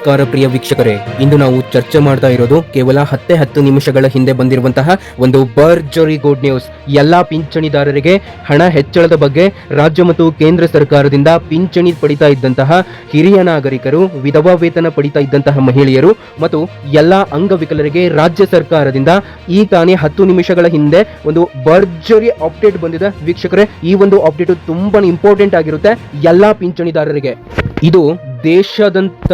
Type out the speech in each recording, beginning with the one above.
ನಮಸ್ಕಾರ ಪ್ರಿಯ ವೀಕ್ಷಕರೇ. ಇಂದು ನಾವು ಚರ್ಚೆ ಮಾಡ್ತಾ ಇರೋದು ಕೇವಲ ಹತ್ತೆ ಹತ್ತು ನಿಮಿಷಗಳ ಹಿಂದೆ ಬಂದಿರುವಂತಹ ಒಂದು ಬರ್ಜರಿ ಗುಡ್ ನ್ಯೂಸ್ ಎಲ್ಲಾ ಪಿಂಚಣಿದಾರರಿಗೆ ಹಣ ಹೆಚ್ಚಳದ ಬಗ್ಗೆ ರಾಜ್ಯ ಮತ್ತು ಕೇಂದ್ರ ಸರ್ಕಾರದಿಂದ ಪಿಂಚಣಿ ಪಡಿತಾ ಇದ್ದಂತಹ ಹಿರಿಯ ನಾಗರಿಕರು, ವಿಧವಾ ವೇತನ ಪಡಿತಾ ಇದ್ದಂತಹ ಮಹಿಳೆಯರು ಮತ್ತು ಎಲ್ಲಾ ಅಂಗವಿಕಲರಿಗೆ ರಾಜ್ಯ ಸರ್ಕಾರದಿಂದ ಈ ತಾನೇ ಹತ್ತು ನಿಮಿಷಗಳ ಹಿಂದೆ ಒಂದು ಬರ್ಜರಿ ಅಪ್ಡೇಟ್ ಬಂದಿದೆ. ವೀಕ್ಷಕರೇ, ಈ ಒಂದು ಅಪ್ಡೇಟ್ ತುಂಬಾ ಇಂಪಾರ್ಟೆಂಟ್ ಆಗಿರುತ್ತೆ ಎಲ್ಲಾ ಪಿಂಚಣಿದಾರರಿಗೆ. ಇದು ದೇಶದಂತ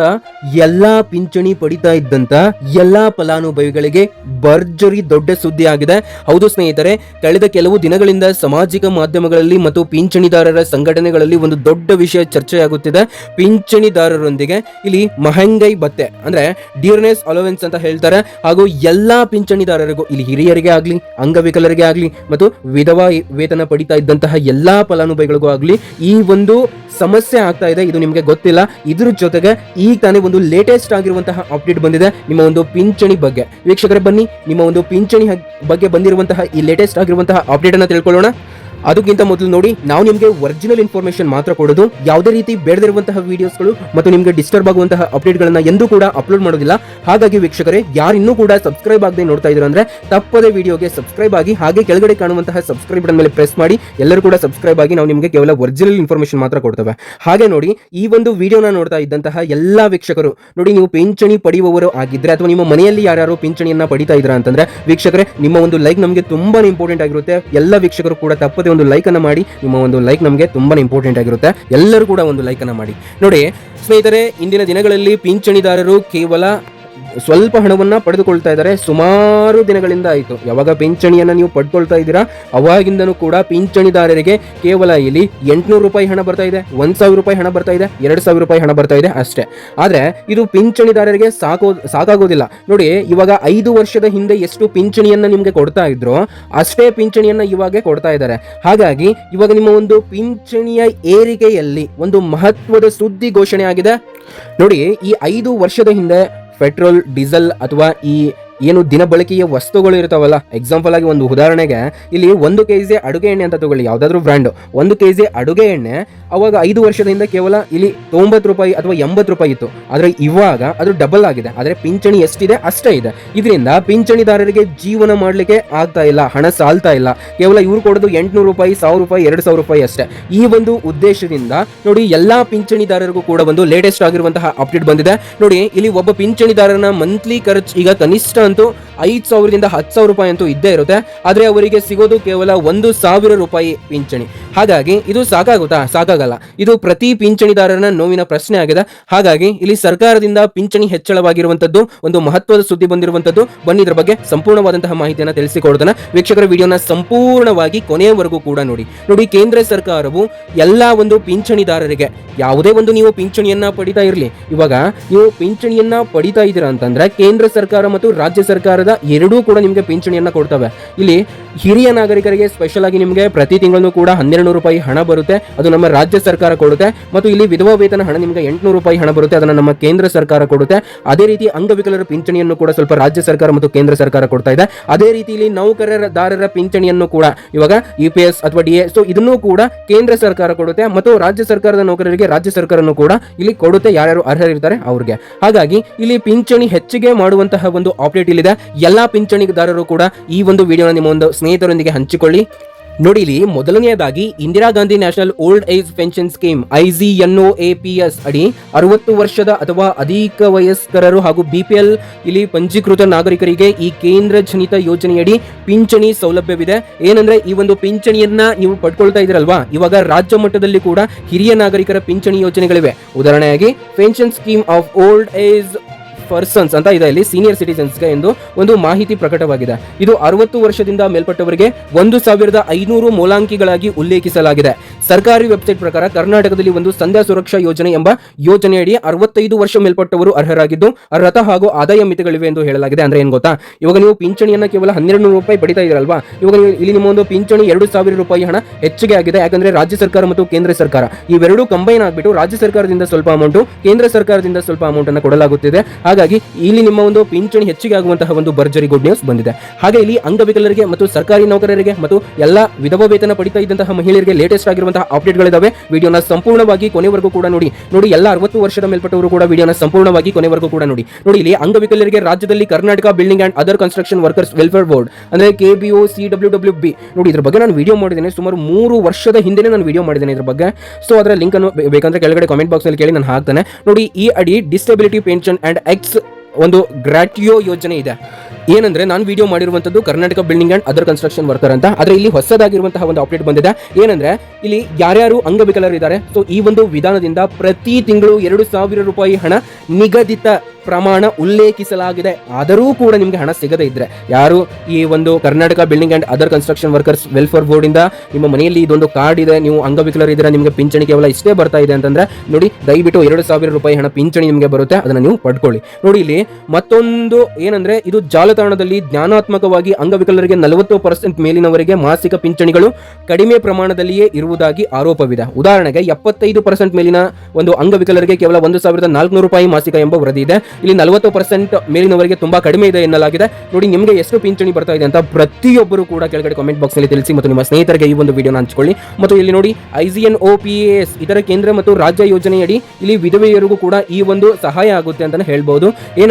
ಎಲ್ಲಾ ಪಿಂಚಣಿ ಪಡಿತಾ ಇದ್ದಂತ ಎಲ್ಲಾ ಫಲಾನುಭವಿಗಳಿಗೆ ಭರ್ಜರಿ ದೊಡ್ಡ ಸುದ್ದಿ ಆಗಿದೆ. ಹೌದು ಸ್ನೇಹಿತರೆ, ಕಳೆದ ಕೆಲವು ದಿನಗಳಿಂದ ಸಾಮಾಜಿಕ ಮಾಧ್ಯಮಗಳಲ್ಲಿ ಮತ್ತು ಪಿಂಚಣಿದಾರರ ಸಂಘಟನೆಗಳಲ್ಲಿ ಒಂದು ದೊಡ್ಡ ವಿಷಯ ಚರ್ಚೆಯಾಗುತ್ತಿದೆ. ಪಿಂಚಣಿದಾರರೊಂದಿಗೆ ಇಲ್ಲಿ ಮಹಂಗೈ ಭತ್ತೆ ಅಂದ್ರೆ ಡಿಯರ್ನೆಸ್ ಅಲೋವೆನ್ಸ್ ಅಂತ ಹೇಳ್ತಾರೆ. ಹಾಗೂ ಎಲ್ಲಾ ಪಿಂಚಣಿದಾರರಿಗೂ, ಇಲ್ಲಿ ಹಿರಿಯರಿಗೆ ಆಗ್ಲಿ, ಅಂಗವಿಕಲರಿಗೆ ಆಗ್ಲಿ, ಮತ್ತು ವಿಧವಾ ವೇತನ ಪಡಿತಾ ಇದ್ದಂತಹ ಎಲ್ಲಾ ಫಲಾನುಭವಿಗಳಿಗೂ ಆಗ್ಲಿ ಈ ಒಂದು ಸಮಸ್ಯೆ ಆಗ್ತಾ ಇದೆ. ಇದು ನಿಮಗೆ ಗೊತ್ತಿಲ್ಲ. ಇದ್ರ ಜೊತೆಗೆ ಈಗ ತಾನೇ ಒಂದು ಲೇಟೆಸ್ಟ್ ಆಗಿರುವಂತಹ ಅಪ್ಡೇಟ್ ಬಂದಿದೆ. ನಿಮ್ಮ ಒಂದು ಪಿಂಚಣಿ ಬಗ್ಗೆ. ವೀಕ್ಷಕರೇ ಬನ್ನಿ, ನಿಮ್ಮ ಒಂದು ಪಿಂಚಣಿ ಬಗ್ಗೆ ಬಂದಿರುವಂತಹ ಈ ಲೇಟೆಸ್ಟ್ ಆಗಿರುವಂತಹ ಅಪ್ಡೇಟ್ ಅನ್ನ ತಿಳ್ಕೊಳ್ಳೋಣ. ಅದಕ್ಕಿಂತ ಮೊದಲು ನೋಡಿ, ನಾವು ನಿಮಗೆ ಒರಿಜಿನಲ್ ಇನ್ಫಾರ್ಮೇಶನ್ ಮಾತ್ರ ಕೊಡೋದು. ಯಾವುದೇ ರೀತಿ ಬೇಡದಿರುವಂತಹ ವಿಡಿಯೋಸ್ಗಳು ಮತ್ತು ನಿಮಗೆ ಡಿಸ್ಟರ್ಬ್ ಆಗುವಂತಹ ಅಪ್ಡೇಟ್ಗಳನ್ನ ಎಂದೂ ಕೂಡ ಅಪ್ಲೋಡ್ ಮಾಡೋದಿಲ್ಲ. ಹಾಗಾಗಿ ವೀಕ್ಷಕರೇ, ಯಾರು ಇನ್ನೂ ಕೂಡ ಸಬ್ಸ್ಕ್ರೈಬ್ ಆಗದೆ ನೋಡ್ತಾ ಇದ್ರು ಅಂದ್ರೆ ತಪ್ಪದೇ ವಿಡಿಯೋಗೆ ಸಬ್ಸ್ಕ್ರೈಬ್ ಆಗಿ, ಹಾಗೆ ಕೆಳಗಡೆ ಕಾಣುವಂತಹ ಸಬ್ಸ್ಕ್ರೈಬ್ ಮೇಲೆ ಪ್ರೆಸ್ ಮಾಡಿ, ಎಲ್ಲರೂ ಕೂಡ ಸಬ್ಸ್ಕ್ರೈಬ್ ಆಗಿ ನಾವು ನಿಮಗೆ ಕೇವಲ ಒರಿಜಿನಲ್ ಇನ್ಫಾರ್ಮೇಶನ್ ಮಾತ್ರ ಕೊಡ್ತೇವೆ. ಹಾಗೆ ನೋಡಿ, ಈ ಒಂದು ವಿಡಿಯೋನ ನೋಡ್ತಾ ಇದ್ದಂತಹ ಎಲ್ಲಾ ವೀಕ್ಷಕರು, ನೋಡಿ ನೀವು ಪಿಂಚಣಿ ಪಡೆಯುವವರು ಆಗಿದ್ರೆ ಅಥವಾ ನಿಮ್ಮ ಮನೆಯಲ್ಲಿ ಯಾರ್ಯಾರು ಪಿಂಚಣಿಯನ್ನ ಪಡಿತಾ ಇದ್ರ ಅಂತಂದ್ರೆ ವೀಕ್ಷಕರೇ, ನಿಮ್ಮ ಒಂದು ಲೈಕ್ ನಮಗೆ ತುಂಬಾ ಇಂಪಾರ್ಟೆಂಟ್ ಆಗಿರುತ್ತೆ. ಎಲ್ಲ ವೀಕ್ಷಕರು ಕೂಡ ತಪ್ಪದೆ ಒಂದು ಲೈಕ್ ಅನ್ನ ಮಾಡಿ, ನಿಮ್ಮ ಒಂದು ಲೈಕ್ ನಮಗೆ ತುಂಬಾ ಇಂಪಾರ್ಟೆಂಟ್ ಆಗಿರುತ್ತೆ. ಎಲ್ಲರೂ ಕೂಡ ಒಂದು ಲೈಕ್ ಅನ್ನ ಮಾಡಿ. ನೋಡಿ, ಸ್ನೇಹಿತರೆ, ಇಂದಿನ ದಿನಗಳಲ್ಲಿ ಪಿಂಚಣಿದಾರರು ಕೇವಲ ಸ್ವಲ್ಪ ಹಣವನ್ನ ಪಡೆದುಕೊಳ್ತಾ ಇದ್ದಾರೆ. ಸುಮಾರು ದಿನಗಳಿಂದ ಆಯಿತು. ಯಾವಾಗ ಪಿಂಚಣಿಯನ್ನ ನೀವು ಪಡ್ಕೊಳ್ತಾ ಇದ್ದೀರಾ? ಅವಾಗಿಂದನೂ ಕೂಡ ಪಿಂಚಣಿದಾರರಿಗೆ ಕೇವಲ ಇಲ್ಲಿ ಎಂಟುನೂರು ರೂಪಾಯಿ ಹಣ ಬರ್ತಾ ಇದೆ, ಒಂದ್ ಸಾವಿರ ರೂಪಾಯಿ ಹಣ ಬರ್ತಾ ಇದೆ, ಎರಡು ಸಾವಿರ ರೂಪಾಯಿ ಹಣ ಬರ್ತಾ ಇದೆ ಅಷ್ಟೇ. ಆದ್ರೆ ಇದು ಪಿಂಚಣಿದಾರರಿಗೆ ಸಾಕೋ, ಸಾಕಾಗೋದಿಲ್ಲ. ನೋಡಿ, ಇವಾಗ ಐದು ವರ್ಷದ ಹಿಂದೆ ಎಷ್ಟು ಪಿಂಚಣಿಯನ್ನ ನಿಮ್ಗೆ ಕೊಡ್ತಾ ಇದ್ರು, ಅಷ್ಟೇ ಪಿಂಚಣಿಯನ್ನ ಇವಾಗ ಕೊಡ್ತಾ ಇದ್ದಾರೆ. ಹಾಗಾಗಿ ಇವಾಗ ನಿಮ್ಮ ಒಂದು ಪಿಂಚಣಿಯ ಏರಿಕೆಯಲ್ಲಿ ಒಂದು ಮಹತ್ವದ ಸುದ್ದಿ ಘೋಷಣೆ ಆಗಿದೆ. ನೋಡಿ, ಈ ಐದು ವರ್ಷದ ಹಿಂದೆ ಪೆಟ್ರೋಲ್ ಡೀಸೆಲ್ ಅಥವಾ ಈ ಏನು ದಿನ ಬಳಕೆಯ ವಸ್ತುಗಳು ಇರ್ತಾವಲ್ಲ ಎಕ್ಸಾಂಪಲ್ ಆಗಿ ಒಂದು ಉದಾಹರಣೆಗೆ, ಇಲ್ಲಿ ಒಂದು ಕೆ ಜಿ ಅಡುಗೆ ಎಣ್ಣೆ ಅಂತ ತಗೊಳ್ಳಿ, ಯಾವ್ದಾದ್ರು ಬ್ರ್ಯಾಂಡ್ ಒಂದು ಕೆ ಜಿ ಅಡುಗೆ ಎಣ್ಣೆ ಅವಾಗ ಐದು ವರ್ಷದಿಂದ ಕೇವಲ ಇಲ್ಲಿ ತೊಂಬತ್ತು ರೂಪಾಯಿ ಅಥವಾ ಎಂಬತ್ತು ರೂಪಾಯಿ ಇತ್ತು. ಆದ್ರೆ ಇವಾಗ ಅದು ಡಬಲ್ ಆಗಿದೆ. ಆದ್ರೆ ಪಿಂಚಣಿ ಎಷ್ಟಿದೆ? ಅಷ್ಟೇ ಇದೆ. ಇದರಿಂದ ಪಿಂಚಣಿದಾರರಿಗೆ ಜೀವನ ಮಾಡಲಿಕ್ಕೆ ಆಗ್ತಾ ಇಲ್ಲ, ಹಣ ಸಾಲ್ತಾ ಇಲ್ಲ. ಕೇವಲ ಇವ್ರು ಕೊಡೋದು ಎಂಟುನೂರು ರೂಪಾಯಿ, ಸಾವಿರ ರೂಪಾಯಿ, ಎರಡು ಸಾವಿರ ರೂಪಾಯಿ ಅಷ್ಟೇ. ಈ ಒಂದು ಉದ್ದೇಶದಿಂದ ನೋಡಿ ಎಲ್ಲಾ ಪಿಂಚಣಿದಾರರಿಗೂ ಕೂಡ ಒಂದು ಲೇಟೆಸ್ಟ್ ಆಗಿರುವಂತಹ ಅಪ್ಡೇಟ್ ಬಂದಿದೆ. ನೋಡಿ, ಇಲ್ಲಿ ಒಬ್ಬ ಪಿಂಚಣಿದಾರನ ಮಂತ್ಲಿ ಖರ್ಚು ಈಗ ಕನಿಷ್ಠ ಅಂತೂ ಐದ್ ಸಾವಿರದಿಂದ ಹತ್ತು ಸಾವಿರ ರೂಪಾಯಿ ಅಂತೂ ಇದ್ದೇ ಇರುತ್ತೆ. ಆದರೆ ಅವರಿಗೆ ಸಿಗೋದು ಕೇವಲ ಒಂದು ಸಾವಿರ ರೂಪಾಯಿ ಪಿಂಚಣಿ. ಹಾಗಾಗಿ ಇದು ಸಾಕಾಗುತ್ತಾ? ಸಾಕಾಗಲ್ಲ. ಇದು ಪ್ರತಿ ಪಿಂಚಣಿದಾರನ ನೋವಿನ ಪ್ರಶ್ನೆ ಆಗಿದೆ. ಹಾಗಾಗಿ ಇಲ್ಲಿ ಸರ್ಕಾರದಿಂದ ಪಿಂಚಣಿ ಹೆಚ್ಚಳವಾಗಿರುವಂತದ್ದು, ಒಂದು ಮಹತ್ವದ ಸುದ್ದಿ ಬಂದಿರುವಂತದ್ದು, ಬನ್ನಿ ಇದರ ಬಗ್ಗೆ ಸಂಪೂರ್ಣವಾದಂತಹ ಮಾಹಿತಿಯನ್ನು ತಿಳಿಸಿಕೊಡ್ತಾನೆ. ವೀಕ್ಷಕರ ವಿಡಿಯೋನ ಸಂಪೂರ್ಣವಾಗಿ ಕೊನೆಯವರೆಗೂ ಕೂಡ ನೋಡಿ. ನೋಡಿ, ಕೇಂದ್ರ ಸರ್ಕಾರವು ಎಲ್ಲಾ ಒಂದು ಪಿಂಚಣಿದಾರರಿಗೆ, ಯಾವುದೇ ಒಂದು ನೀವು ಪಿಂಚಣಿಯನ್ನ ಪಡಿತಾ ಇರಲಿ, ಇವಾಗ ನೀವು ಪಿಂಚಣಿಯನ್ನ ಪಡಿತಾ ಇದ್ದೀರಾ ಅಂತಂದ್ರೆ ಕೇಂದ್ರ ಸರ್ಕಾರ ಮತ್ತು ರಾಜ್ಯ ಸರ್ಕಾರದ ಎರಡೂ ಕೂಡ ನಿಮಗೆ ಪಿಂಚಣಿಯನ್ನು ಕೊಡ್ತವೆ. ಇಲ್ಲಿ ಹಿರಿಯ ನಾಗರಿಕರಿಗೆ ಸ್ಪೆಷಲ್ ಆಗಿ ನಿಮಗೆ ಪ್ರತಿ ತಿಂಗಳು ಕೂಡ ಹನ್ನೆರಡು ರೂಪಾಯಿ ಹಣ ಬರುತ್ತೆ, ಅದು ನಮ್ಮ ರಾಜ್ಯ ಸರ್ಕಾರ ಕೊಡುತ್ತೆ, ಮತ್ತು ಇಲ್ಲಿ ವಿಧವಾ ವೇತನ ಹಣ ನಿಮಗೆ ಎಂಟುನೂರು ರೂಪಾಯಿ ಹಣ ಬರುತ್ತೆ, ಅದನ್ನು ನಮ್ಮ ಕೇಂದ್ರ ಸರ್ಕಾರ ಕೊಡುತ್ತೆ. ಅದೇ ರೀತಿ ಅಂಗವಿಕಲರ ಪಿಂಚಣಿಯನ್ನು ಕೂಡ ಸ್ವಲ್ಪ ರಾಜ್ಯ ಸರ್ಕಾರ ಮತ್ತು ಕೇಂದ್ರ ಸರ್ಕಾರ ಕೊಡ್ತಾ ಇದೆ. ಅದೇ ರೀತಿ ಇಲ್ಲಿ ನೌಕರದಾರರ ಪಿಂಚಣಿಯನ್ನು ಕೂಡ ಇವಾಗ ಯು ಅಥವಾ ಡಿ ಎ ಸೊ ಇದನ್ನು ಕೂಡ ಕೇಂದ್ರ ಸರ್ಕಾರ ಕೊಡುತ್ತೆ, ಮತ್ತು ರಾಜ್ಯ ಸರ್ಕಾರದ ನೌಕರರಿಗೆ ರಾಜ್ಯ ಸರ್ಕಾರನು ಕೂಡ ಇಲ್ಲಿ ಕೊಡುತ್ತೆ, ಯಾರ್ಯಾರು ಅರ್ಹರಿರ್ತಾರೆ ಅವ್ರಿಗೆ. ಹಾಗಾಗಿ ಇಲ್ಲಿ ಪಿಂಚಣಿ ಹೆಚ್ಚಿಗೆ ಮಾಡುವಂತಹ ಒಂದು ಅಪ್ಡೇಟ್ ಇಲ್ಲಿದೆ. ಎಲ್ಲಾ ಪಿಂಚಣಿದಾರರು ಕೂಡ ಈ ಒಂದು ವಿಡಿಯೋನ ನಿಮ್ಮ ಒಂದು ಸ್ನೇಹಿತರೊಂದಿಗೆ ಹಂಚಿಕೊಳ್ಳಿ. ನೋಡಿ ಇಲ್ಲಿ ಮೊದಲನೆಯದಾಗಿ Indira Gandhi national old age pension scheme IG NO A P S ಅಡಿ ಅರವತ್ತು ವರ್ಷದ ಅಥವಾ ಅಧಿಕ ವಯಸ್ಕರರು ಹಾಗೂ ಬಿಪಿಎಲ್ ಇಲ್ಲಿ ಪಂಜೀಕೃತ ನಾಗರಿಕರಿಗೆ ಈ ಕೇಂದ್ರ ಜನಿತ ಯೋಜನೆಯಡಿ ಪಿಂಚಣಿ ಸೌಲಭ್ಯವಿದೆ. ಏನಂದ್ರೆ ಈ ಒಂದು ಪಿಂಚಣಿಯನ್ನ ನೀವು ಪಡ್ಕೊಳ್ತಾ ಇದ್ರಲ್ವಾ? ಇವಾಗ ರಾಜ್ಯ ಮಟ್ಟದಲ್ಲಿ ಕೂಡ ಹಿರಿಯ ನಾಗರಿಕರ ಪಿಂಚಣಿ ಯೋಜನೆಗಳಿವೆ. ಉದಾಹರಣೆಯಾಗಿ, pension scheme of old age persons ಅಂತ ಇದೆ ಇಲ್ಲಿ ಸೀನಿಯರ್ ಸಿಟಿಸನ್ಸ್ಗೆ ಎಂದು ಒಂದು ಮಾಹಿತಿ ಪ್ರಕಟವಾಗಿದೆ. ಇದು ಅರವತ್ತು ವರ್ಷದಿಂದ ಮೇಲ್ಪಟ್ಟವರಿಗೆ ಒಂದು ಸಾವಿರದ ಐನೂರು ಮೂಲಾಂಕಿಗಳಾಗಿ ಉಲ್ಲೇಖಿಸಲಾಗಿದೆ. ಸರ್ಕಾರಿ ವೆಬ್ಸೈಟ್ ಪ್ರಕಾರ ಕರ್ನಾಟಕದಲ್ಲಿ ಒಂದು ಸಂಧ್ಯಾ ಸುರಕ್ಷಾ ಯೋಜನೆ ಎಂಬ ಯೋಜನೆಯಡಿ ಅರವತ್ತೈದು ವರ್ಷ ಮೇಲ್ಪಟ್ಟವರು ಅರ್ಹರಾಗಿದ್ದು, ಅರ್ಹತಾ ಹಾಗೂ ಆದಾಯ ಮಿತಿಗಳಿವೆ ಎಂದು ಹೇಳಲಾಗಿದೆ. ಅಂದ್ರೆ ಏನ್ ಗೊತ್ತಾ? ಇವಾಗ ನೀವು ಪಿಂಚಣಿಯನ್ನ ಕೇವಲ ಹನ್ನೆರಡು ನೂರು ರೂಪಾಯಿ ಪಡಿತಾ ಇದ್ರಲ್ವಾ ಇವಾಗ ಇಲ್ಲಿ ನಿಮ್ಮ ಒಂದು ಪಿಂಚಣಿ ಎರಡು ಸಾವಿರ ರೂಪಾಯಿ ಹಣ ಹೆಚ್ಚಿಗೆ ಆಗಿದೆ. ಯಾಕಂದ್ರೆ ರಾಜ್ಯ ಸರ್ಕಾರ ಮತ್ತು ಕೇಂದ್ರ ಸರ್ಕಾರ ಇವೆರಡೂ ಕಂಬೈನ್ ಆಗಿಬಿಟ್ಟು ರಾಜ್ಯ ಸರ್ಕಾರದಿಂದ ಸ್ವಲ್ಪ ಅಮೌಂಟ್ ಕೇಂದ್ರ ಸರ್ಕಾರದಿಂದ ಸ್ವಲ್ಪ ಅಮೌಂಟ್ ಅನ್ನು ಕೊಡಲಾಗುತ್ತಿದೆ. ಹಾಗಾಗಿ ಇಲ್ಲಿ ನಿಮ್ಮ ಒಂದು ಪಿಂಚಣಿ ಹೆಚ್ಚಿಗೆ ಆಗುವಂತಹ ಒಂದು ಭರ್ಜರಿ ಗುಡ್ ನ್ಯೂಸ್ ಬಂದಿದೆ. ಹಾಗೆ ಇಲ್ಲಿ ಅಂಗವಿಕಲರಿಗೆ ಮತ್ತು ಸರ್ಕಾರಿ ನೌಕರರಿಗೆ ಮತ್ತು ಎಲ್ಲ ವಿಧವಾ ವೇತನ ಪಡಿತಾ ಇದ್ದಂತಹ ಮಹಿಳೆಯರಿಗೆ ಲೇಟೆಸ್ಟ್ ಆಗಿರುವಂತಹ ಅಪ್ಡೇಟ್ಗಳಿದಾವೆ ವಿಡಿಯೋನ ಸಂಪೂರ್ಣವಾಗಿ ಕೊನೆವರೆಗೂ ಕೂಡ ನೋಡಿ. ನೋಡಿ, ಎಲ್ಲ ಅರವತ್ತು ವರ್ಷದ ಮೇಲ್ಪಟ್ಟವರು ಕೂಡ ವಿಡಿಯೋನ ಸಂಪೂರ್ಣವಾಗಿ ಕೊನೆವರೆಗೂ ಕೂಡ ನೋಡಿ. ನೋಡಿ, ಇಲ್ಲಿ ಅಂಗವಿಕಲರಿಗೆ ರಾಜ್ಯದಲ್ಲಿ Karnataka building and other construction workers welfare board ಅಂದ್ರೆ K B O C W W B ನೋಡಿ, ಇದ್ರ ಬಗ್ಗೆ ನಾನು ವಿಡಿಯೋ ಮಾಡಿದ್ದೇನೆ. ಸುಮಾರು ಮೂರು ವರ್ಷದ ಹಿಂದೆ ನಾನು ವಿಡಿಯೋ ಮಾಡಿದ್ದೇನೆ ಇದ್ರ ಬಗ್ಗೆ. ಸೊ ಅದರ ಲಿಂಕ್ ಅನ್ನು ಬೇಕಂದ್ರೆ ಕೆಳಗಡೆ ಕಾಮೆಂಟ್ ಬಾಕ್ಸ್ ಅಲ್ಲಿ ಕೇಳಿ, ನಾನು ಹಾಕ್ತಾನೆ. ನೋಡಿ, ಈ ಅಡಿ ಡಿಸಬಿಲಿಟಿ ಪೆನ್ಷನ್ ಅಂಡ್ ಎಕ್ಸ್ つ。ಒಂದು ಗ್ರಾಟಿಯೋ ಯೋಜನೆ ಇದೆ. ಏನಂದ್ರೆ ನಾನು ವಿಡಿಯೋ ಮಾಡಿರುವಂತದ್ದು Karnataka building and other construction worker ಅಂತ. ಆದರೆ ಇಲ್ಲಿ ಹೊಸದಾಗಿರುವಂತಹ ಒಂದು ಅಪ್ಡೇಟ್ ಬಂದಿದೆ. ಏನಂದ್ರೆ ಇಲ್ಲಿ ಯಾರ್ಯಾರು ಅಂಗವಿಕಲರಿದ್ದಾರೆ ಸೊ ಈ ಒಂದು ವಿಧಾನದಿಂದ ಪ್ರತಿ ತಿಂಗಳು ಎರಡು ಸಾವಿರ ರೂಪಾಯಿ ಹಣ ನಿಗದಿತ ಪ್ರಮಾಣ ಉಲ್ಲೇಖಿಸಲಾಗಿದೆ. ಆದರೂ ಕೂಡ ನಿಮಗೆ ಹಣ ಸಿಗದೇ ಇದ್ರೆ. ಯಾರು ಈ ಒಂದು Karnataka building and other construction workers welfare board ಇಂದ ನಿಮ್ಮ ಮನೆಯಲ್ಲಿ ಇದೊಂದು ಕಾರ್ಡ್ ಇದೆ, ನೀವು ಅಂಗವಿಕಲರಿದ್ದೀರಾ, ನಿಮಗೆ ಪಿಂಚಣಿ ಕೇವಲ ಇಷ್ಟೇ ಬರ್ತಾ ಇದೆ ಅಂತಂದ್ರೆ ನೋಡಿ, ದಯವಿಟ್ಟು ಎರಡು ಸಾವಿರ ರೂಪಾಯಿ ಹಣ ಪಿಂಚಣಿ ನಿಮಗೆ ಬರುತ್ತೆ, ಅದನ್ನ ನೀವು ಪಡ್ಕೊಳ್ಳಿ. ನೋಡಿ ಇಲ್ಲಿ ಮತ್ತೊಂದು ಏನಂದ್ರೆ, ಇದು ಜಾಲತಾಣದಲ್ಲಿ ಜ್ಞಾನಾತ್ಮಕವಾಗಿ ಅಂಗವಿಕಲರಿಗೆ ನಲವತ್ತು ಪರ್ಸೆಂಟ್ ಮೇಲಿನವರಿಗೆ ಮಾಸಿಕ ಪಿಂಚಣಿಗಳು ಕಡಿಮೆ ಪ್ರಮಾಣದಲ್ಲಿಯೇ ಇರುವುದಾಗಿ ಆರೋಪವಿದೆ. ಉದಾಹರಣೆಗೆ, ಎಪ್ಪತ್ತೈದು ಪರ್ಸೆಂಟ್ ಮೇಲಿನ ಒಂದು ಅಂಗವಿಕಲರಿಗೆ ಕೇವಲ ಒಂದು ಸಾವಿರದ ನಾಲ್ಕುನೂರು ರೂಪಾಯಿ ಮಾಸಿಕ ಎಂಬ ವರದಿ ಇದೆ. ಇಲ್ಲಿ ನಲವತ್ತು ಪರ್ಸೆಂಟ್ ಮೇಲಿನವರಿಗೆ ತುಂಬಾ ಕಡಿಮೆ ಇದೆ ಎನ್ನಲಾಗಿದೆ. ನೋಡಿ, ನಿಮಗೆ ಎಷ್ಟು ಪಿಂಚಣಿ ಬರ್ತಾ ಇದೆ ಅಂತ ಪ್ರತಿಯೊಬ್ಬರು ಕೂಡ ಕೆಳಗಡೆ ಕಾಮೆಂಟ್ ಬಾಕ್ಸ್ನಲ್ಲಿ ತಿಳಿಸಿ ಮತ್ತು ನಿಮ್ಮ ಸ್ನೇಹಿತರಿಗೆ ಈ ಒಂದು ವಿಡಿಯೋನ ಹಂಚಿಕೊಳ್ಳಿ. ಮತ್ತು ಇಲ್ಲಿ ನೋಡಿ ಐಸಿಎನ್ ಒ ಇದರ ಕೇಂದ್ರ ಮತ್ತು ರಾಜ್ಯ ಯೋಜನೆಯಡಿ ಇಲ್ಲಿ ವಿಧವೆಯರಿಗೂ ಕೂಡ ಈ ಒಂದು ಸಹಾಯ ಆಗುತ್ತೆ ಅಂತಾನೆ ಹೇಳ್ಬಹುದು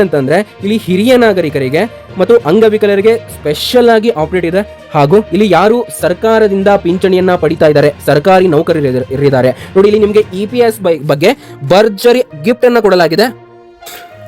ಏನಂತಂದ್ರೆ ಇಲ್ಲಿ ಹಿರಿಯ ನಾಗರಿಕರಿಗೆ ಮತ್ತು ಅಂಗವಿಕಲರಿಗೆ ಸ್ಪೆಷಲ್ ಆಗಿ ಆಪರೇಟ್ ಇದೆ. ಹಾಗೂ ಇಲ್ಲಿ ಯಾರು ಸರ್ಕಾರದಿಂದ ಪಿಂಚಣಿಯನ್ನ ಪಡಿತಾ ಇದ್ದಾರೆ, ಸರ್ಕಾರಿ ನೌಕರರಿದ್ದಾರೆ ನೋಡಿ, ಇಲ್ಲಿ ನಿಮಗೆ ಇ ಪಿ ಎಸ್ ಬಗ್ಗೆ ಭರ್ಜರಿ ಗಿಫ್ಟ್ ಅನ್ನ ಕೊಡಲಾಗಿದೆ.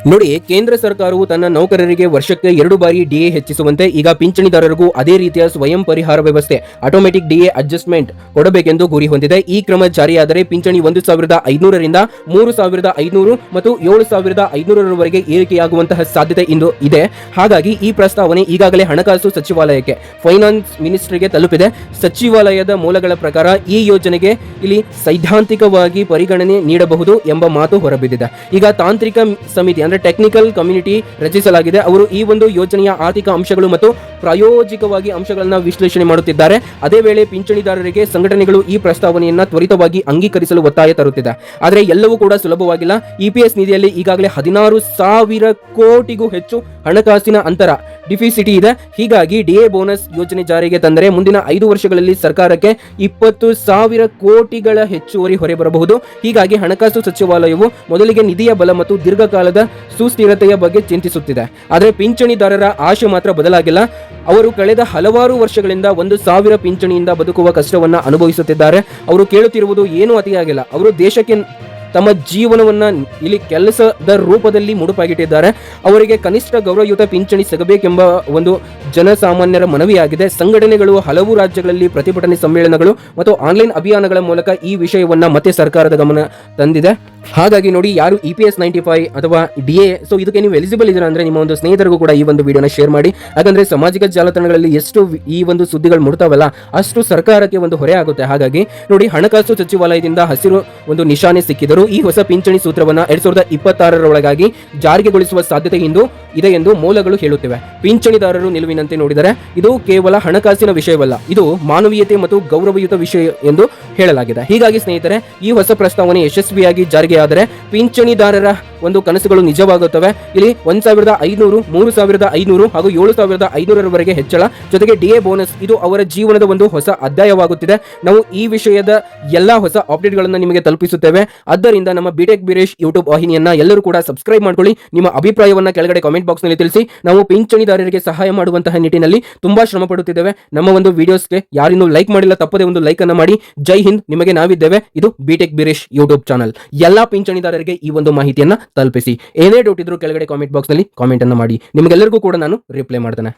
ನೋಡಿ, ಕೇಂದ್ರ ಸರ್ಕಾರವು ತನ್ನ ನೌಕರರಿಗೆ ವರ್ಷಕ್ಕೆ ಎರಡು ಬಾರಿ ಡಿಎ ಹೆಚ್ಚಿಸುವಂತೆ ಈಗ ಪಿಂಚಣಿದಾರರಿಗೂ ಅದೇ ರೀತಿಯ ಸ್ವಯಂ ಪರಿಹಾರ ವ್ಯವಸ್ಥೆ ಆಟೋಮೆಟಿಕ್ ಡಿಎ ಅಡ್ಜಸ್ಟ್ಮೆಂಟ್ ಕೊಡಬೇಕೆಂದು ಗುರಿ ಹೊಂದಿದೆ. ಈ ಕ್ರಮ ಜಾರಿಯಾದರೆ ಪಿಂಚಣಿ ಒಂದು ಸಾವಿರದ ಐನೂರರಿಂದ ಮೂರು ಸಾವಿರದ ಐನೂರು ಮತ್ತು ಏಳು ಸಾವಿರದ ಐನೂರರವರೆಗೆ ಏರಿಕೆಯಾಗುವಂತಹ ಸಾಧ್ಯತೆ ಇಂದು ಇದೆ. ಹಾಗಾಗಿ ಈ ಪ್ರಸ್ತಾವನೆ ಈಗಾಗಲೇ ಹಣಕಾಸು ಸಚಿವಾಲಯಕ್ಕೆ ಫೈನಾನ್ಸ್ ಮಿನಿಸ್ಟ್ರಿಗೆ ತಲುಪಿದೆ. ಸಚಿವಾಲಯದ ಮೂಲಗಳ ಪ್ರಕಾರ ಈ ಯೋಜನೆಗೆ ಇಲ್ಲಿ ಸೈದ್ಧಾಂತಿಕವಾಗಿ ಪರಿಗಣನೆ ನೀಡಬಹುದು ಎಂಬ ಮಾತು ಹೊರಬಿದ್ದಿದೆ. ಈಗ ತಾಂತ್ರಿಕ ಸಮಿತಿ ಅಂದ್ರೆ ಟೆಕ್ನಿಕಲ್ ಕಮ್ಯುನಿಟಿ ರಚಿಸಲಾಗಿದೆ. ಅವರು ಈ ಒಂದು ಯೋಜನೆಯ ಆರ್ಥಿಕ ಅಂಶಗಳು ಮತ್ತು ಪ್ರಾಯೋಜಿಕವಾಗಿ ಅಂಶಗಳನ್ನು ವಿಶ್ಲೇಷಣೆ ಮಾಡುತ್ತಿದ್ದಾರೆ. ಅದೇ ವೇಳೆ ಪಿಂಚಣಿದಾರರಿಗೆ ಸಂಘಟನೆಗಳು ಈ ಪ್ರಸ್ತಾವನೆಯನ್ನು ತ್ವರಿತವಾಗಿ ಅಂಗೀಕರಿಸಲು ಒತ್ತಾಯ ತರುತ್ತಿದೆ. ಆದರೆ ಎಲ್ಲವೂ ಕೂಡ ಸುಲಭವಾಗಿಲ್ಲ. ಇಪಿಎಸ್ ನಿಧಿಯಲ್ಲಿ ಈಗಾಗಲೇ ಹದಿನಾರು ಸಾವಿರ ಕೋಟಿಗೂ ಹೆಚ್ಚು ಹಣಕಾಸಿನ ಅಂತರ, ಡಿಫಿಸಿಟಿ ಇದೆ. ಹೀಗಾಗಿ ಡಿಎ ಬೋನಸ್ ಯೋಜನೆ ಜಾರಿಗೆ ತಂದರೆ ಮುಂದಿನ ಐದು ವರ್ಷಗಳಲ್ಲಿ ಸರ್ಕಾರಕ್ಕೆ ಇಪ್ಪತ್ತು ಸಾವಿರ ಕೋಟಿಗಳ ಹೆಚ್ಚುವರಿ ಹೊರೆ ಬರಬಹುದು. ಹೀಗಾಗಿ ಹಣಕಾಸು ಸಚಿವಾಲಯವು ಮೊದಲಿಗೆ ನಿಧಿಯ ಬಲ ಮತ್ತು ದೀರ್ಘಕಾಲದ ಸುಸ್ಥಿರತೆಯ ಬಗ್ಗೆ ಚಿಂತಿಸುತ್ತಿದೆ. ಆದರೆ ಪಿಂಚಣಿದಾರರ ಆಶೆ ಮಾತ್ರ ಬದಲಾಗಿಲ್ಲ. ಅವರು ಕಳೆದ ಹಲವಾರು ವರ್ಷಗಳಿಂದ ಒಂದು ಸಾವಿರ ಪಿಂಚಣಿಯಿಂದ ಬದುಕುವ ಕಷ್ಟವನ್ನು ಅನುಭವಿಸುತ್ತಿದ್ದಾರೆ. ಅವರು ಕೇಳುತ್ತಿರುವುದು ಏನೂ ಅತಿಯಾಗಿಲ್ಲ ಅವರು ದೇಶಕ್ಕೆ ತಮ್ಮ ಜೀವನವನ್ನ ಇಲ್ಲಿ ಕೆಲಸದ ರೂಪದಲ್ಲಿ ಮುಡುಪಾಗಿಟ್ಟಿದ್ದಾರೆ. ಅವರಿಗೆ ಕನಿಷ್ಠ ಗೌರವಯುತ ಪಿಂಚಣಿ ಸಿಗಬೇಕೆಂಬ ಒಂದು ಜನಸಾಮಾನ್ಯರ ಮನವಿಯಾಗಿದೆ. ಸಂಘಟನೆಗಳು, ಹಲವು ರಾಜ್ಯಗಳಲ್ಲಿ ಪ್ರತಿಭಟನೆ ಸಮ್ಮೇಳನಗಳು ಮತ್ತು ಆನ್ಲೈನ್ ಅಭಿಯಾನಗಳ ಮೂಲಕ ಈ ವಿಷಯವನ್ನ ಮತ್ತೆ ಸರ್ಕಾರದ ಗಮನ ತಂದಿದೆ. ಹಾಗಾಗಿ ನೋಡಿ, ಯಾರು E P S ninety five ಅಥವಾ ಡಿ ಎ ಸೊ ಇದಕ್ಕೆ ನೀವು ಎಲಿಜಿಬಲ್ ಇದ್ದೀರಾ ಅಂದ್ರೆ ನಿಮ್ಮ ಒಂದು ಸ್ನೇಹಿತರಿಗೂ ಕೂಡ ಈ ಒಂದು ವಿಡಿಯೋನ ಶೇರ್ ಮಾಡಿ. ಯಾಕಂದ್ರೆ ಸಾಮಾಜಿಕ ಜಾಲತಾಣಗಳಲ್ಲಿ ಎಷ್ಟು ಈ ಒಂದು ಸುದ್ದಿಗಳು ಮುಡ್ತಾವಲ್ಲ ಅಷ್ಟು ಸರ್ಕಾರಕ್ಕೆ ಒಂದು ಹೊರೆ ಆಗುತ್ತೆ. ಹಾಗಾಗಿ ನೋಡಿ, ಹಣಕಾಸು ಸಚಿವಾಲಯದಿಂದ ಹಸಿರು ಒಂದು ನಿಶಾನೆ ಸಿಕ್ಕಿದರು ಈ ಹೊಸ ಪಿಂಚಣಿ ಸೂತ್ರವನ್ನ ಎರಡ್ ಸಾವಿರದ ಇಪ್ಪತ್ತಾರರೊಳಗಾಗಿ ಜಾರಿಗೆಗೊಳಿಸುವ ಸಾಧ್ಯತೆ ಇಂದು ಇದೆ ಎಂದು ಮೂಲಗಳು ಹೇಳುತ್ತಿವೆ. ಪಿಂಚಣಿದಾರರು ನಿಲುವಿನಂತೆ ನೋಡಿದರೆ, ಇದು ಕೇವಲ ಹಣಕಾಸಿನ ವಿಷಯವಲ್ಲ, ಇದು ಮಾನವೀಯತೆ ಮತ್ತು ಗೌರವಯುತ ವಿಷಯ ಎಂದು ಹೇಳಲಾಗಿದೆ. ಹೀಗಾಗಿ ಸ್ನೇಹಿತರೆ, ಈ ಹೊಸ ಪ್ರಸ್ತಾವನೆ ಯಶಸ್ವಿಯಾಗಿ ಜಾರಿಗೆಯಾದರೆ ಪಿಂಚಣಿದಾರರ ಒಂದು ಕನಸುಗಳು ನಿಜವಾಗುತ್ತವೆ. ಇಲ್ಲಿ ಒಂದ್ ಸಾವಿರದ ಐನೂರು ಮೂರು ಸಾವಿರದ ಐನೂರು ಹಾಗೂ ಏಳು ಸಾವಿರದ ಐನೂರವರೆಗೆ ಹೆಚ್ಚಳ. ಜೊತೆಗೆ ಡಿಎ ಬೋನಸ್, ಇದು ಅವರ ಜೀವನದ ಒಂದು ಹೊಸ ಅಧ್ಯಾಯವಾಗುತ್ತಿದೆ. ನಾವು ಈ ವಿಷಯದ ಎಲ್ಲಾ ಹೊಸ ಅಪ್ಡೇಟ್ಗಳನ್ನು ನಿಮಗೆ ತಲುಪಿಸುತ್ತೇವೆ. ಆದ್ದರಿಂದ ನಮ್ಮ ಬಿಟೆಕ್ ಬಿರೇಶ್ ಯೂಟ್ಯೂಬ್ ವಾಹಿನಿಯನ್ನ ಎಲ್ಲರೂ ಕೂಡ ಸಬ್ಸ್ಕ್ರೈಬ್ ಮಾಡ್ಕೊಳ್ಳಿ. ನಿಮ್ಮ ಅಭಿಪ್ರಾಯವನ್ನ ಕೆಳಗಡೆ ಕಾಮೆಂಟ್ ಬಾಕ್ಸ್ನಲ್ಲಿ ತಿಳಿಸಿ. ನಾವು ಪಿಂಚಣಿದಾರರಿಗೆ ಸಹಾಯ ಮಾಡುವಂತಹ ನಿಟ್ಟಿನಲ್ಲಿ ತುಂಬಾ ಶ್ರಮ ಪಡುತ್ತಿದ್ದೇವೆ. ನಮ್ಮ ಒಂದು ವಿಡಿಯೋಸ್ಗೆ ಯಾರಿನ್ನೂ ಲೈಕ್ ಮಾಡಿಲ್ಲ, ತಪ್ಪದೆ ಒಂದು ಲೈಕ್ ಅನ್ನ ಮಾಡಿ. ಜೈ ಹಿಂದ್, ನಿಮಗೆ ನಾವಿದ್ದೇವೆ. ಇದು ಬಿಟೆಕ್ ಬಿರೇಶ್ ಯೂಟ್ಯೂಬ್ ಚಾನಲ್ ಎಲ್ಲಾ ಪಿಂಚಣಿದಾರರಿಗೆ ಈ ಒಂದು ಮಾಹಿತಿಯನ್ನ ತಲುಪಿಸಿ. ಏನೇ ಡೌಟ್ ಇದ್ರು ಕೆಳಗಡೆ ಕಾಮೆಂಟ್ ಬಾಕ್ಸ್ನಲ್ಲಿ ಕಾಮೆಂಟ್ ಅನ್ನ ಮಾಡಿ. ನಿಮಗೆಲ್ಲರಿಗೂ ಕೂಡ ನಾನು ರಿಪ್ಲೈ ಮಾಡ್ತೇನೆ.